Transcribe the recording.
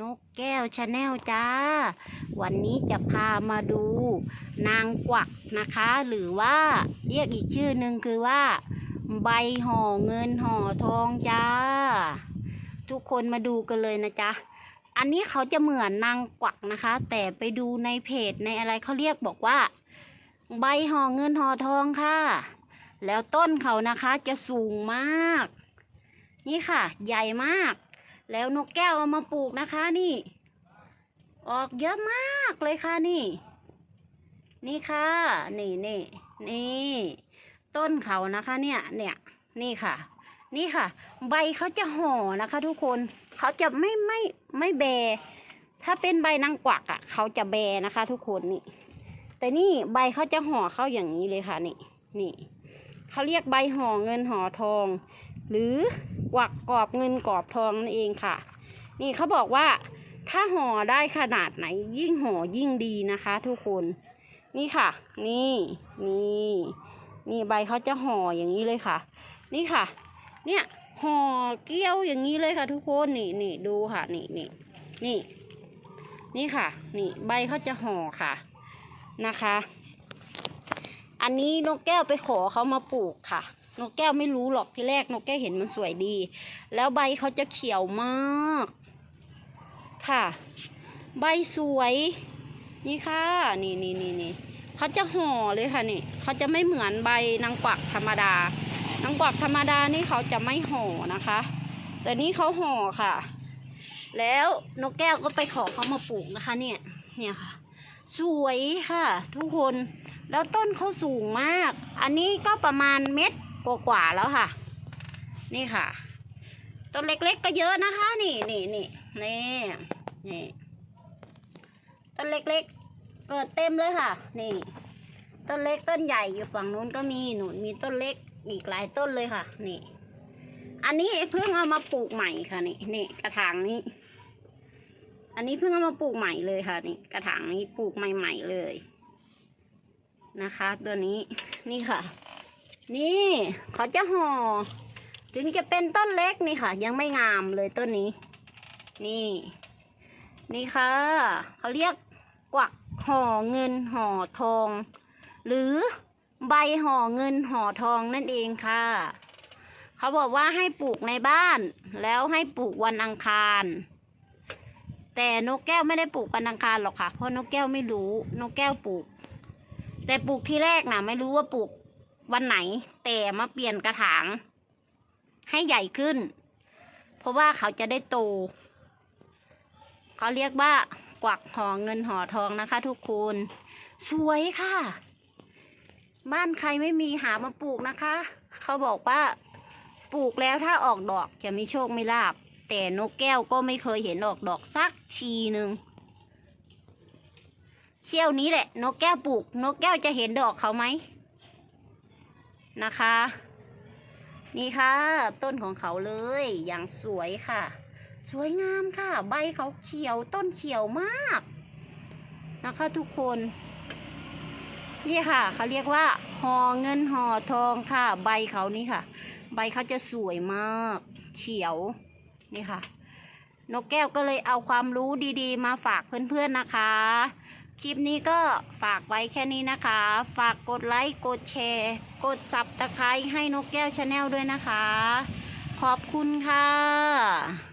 นกแก้วชาแนลจ้า วันนี้จะพามาดูนางกวักนะคะ หรือว่าเรียกอีกชื่อหนึ่งคือว่า ใบห่อเงินห่อทองจ้า ทุกคนมาดูกันเลยนะจ๊ะ อันนี้เขาจะเหมือนนางกวักนะคะ แต่ไปดูในเพจในอะไรเขาเรียกบอกว่า ใบห่อเงินห่อทองค่ะ แล้วต้นเขานะคะจะสูงมาก นี่ค่ะ ใหญ่มาก แล้วนกแก้วเอามาปลูกนะคะนี่ ออกเยอะมากเลยค่ะนี่ นี่ค่ะ นี่นี่นี่ ต้นเขานะคะเนี่ย เนี่ย นี่ค่ะ นี่ค่ะ ใบเขาจะห่อนะคะ ทุกคน เขาจะไม่ไม่ไม่แบ ถ้าเป็นใบนางกวักอะ่ะ เขาจะแบนะคะ ทุกคนนี่ แต่นี่ใบเขาจะห่อเข้าอย่างนี้เลยค่ะนี่ นี่ เขาเรียกใบห่อเงินห่อทอง หรือกวักกรอบเงินกรอบทองนั่นเองค่ะ นี่เขาบอกว่าถ้าห่อได้ขนาดไหนยิ่งห่อยิ่งดีนะคะ ทุกคนนี่ค่ะ นี่นี่นี่ใบเขาจะห่ออย่างนี้เลยค่ะ นี่ค่ะ เนี่ยห่อเกี้ยวอย่างนี้เลยค่ะ ทุกคนนี่นี่ดูค่ะ นี่นี่นี่ นี่ค่ะ นี่ใบเขาจะห่อค่ะนะคะ อันนี้นกแก้วไปขอเขามาปลูกค่ะ นกแก้วไม่รู้หรอกที่แรกนกแก้วเห็นมันสวยดี แล้วใบเขาจะเขียวมาก ค่ะ ใบสวย นี่ค่ะ นี่นี่นี่นี่เขาจะห่อเลยค่ะนี่เขาจะไม่เหมือนใบนางกวักธรรมดานางกวักธรรมดานี่เขาจะไม่ห่อนะคะ แต่นี่เขาห่อค่ะ แล้วนกแก้วก็ไปขอเขามาปลูกนะคะ เนี่ย เนี่ยค่ะ สวยค่ะ ทุกคนแล้วต้นเขาสูงมาก อันนี้ก็ประมาณเม็ด กว่าๆแล้วค่ะ นี่ค่ะ ต้นเล็กๆก็เยอะนะคะ นี่นี่นี่นี่นี่ต้นเล็กๆ เกิดเต็มเลยค่ะ นี่ ต้นเล็กต้นใหญ่อยู่ฝั่งนู้นก็มีหนุนมีต้นเล็กอีกหลายต้นเลยค่ะ นี่ อันนี้เพิ่งเอามาปลูกใหม่ค่ะนี่นี่กระถางนี้ อันนี้เพิ่งเอามาปลูกใหม่เลยค่ะ นี่ กระถางนี้ปลูกใหม่ๆเลยนะคะ ตัวนี้นี่ค่ะ นี่เขาจะห่อ ถึงจะเป็นต้นเล็กนี่ค่ะ ยังไม่งามเลยต้นนี้ นี่ นี่ค่ะเขาเรียกกวักห่อเงินห่อทอง หรือใบห่อเงินห่อทองนั่นเองค่ะ เขาบอกว่าให้ปลูกในบ้าน แล้วให้ปลูกวันอังคาร แต่นกแก้วไม่ได้ปลูกวันอังคารหรอกค่ะ เพราะนกแก้วไม่รู้ นกแก้วปลูก แต่ปลูกที่แรกนะไม่รู้ว่าปลูก วันไหน แต่มาเปลี่ยนกระถาง ให้ใหญ่ขึ้น เพราะว่าเขาจะได้โตเขาเรียกว่ากวักห่อเงินห่อทองนะคะ ทุกคน สวยค่ะ บ้านใครไม่มีหามาปลูกนะคะ เขาบอกว่าปลูกแล้วถ้าออกดอกจะมีโชคไม่ลาบ แต่นกแก้วก็ไม่เคยเห็นออกดอกสักทีหนึ่งเที่ยวนี้แหละ นกแก้วปลูก นกแก้วจะเห็นดอกเขาไหม นะคะ นี่ค่ะต้นของเขาเลยอย่างสวยค่ะ สวยงามค่ะ ใบเขาเขียวต้นเขียวมากนะคะทุกคน นี่ค่ะเขาเรียกว่าห่อเงินห่อทองค่ะ ใบเขานี่ค่ะ ใบเขาจะสวยมาก เขียวนี่ค่ะ นกแก้วก็เลยเอาความรู้ดีๆ มาฝากเพื่อนๆนะคะ คลิปนี้ก็ฝากไว้แค่นี้นะคะ ฝากกดไลค์ กดแชร์ กดซับตะไคร้ให้นกแก้วชาแนลด้วยนะคะ ขอบคุณค่ะ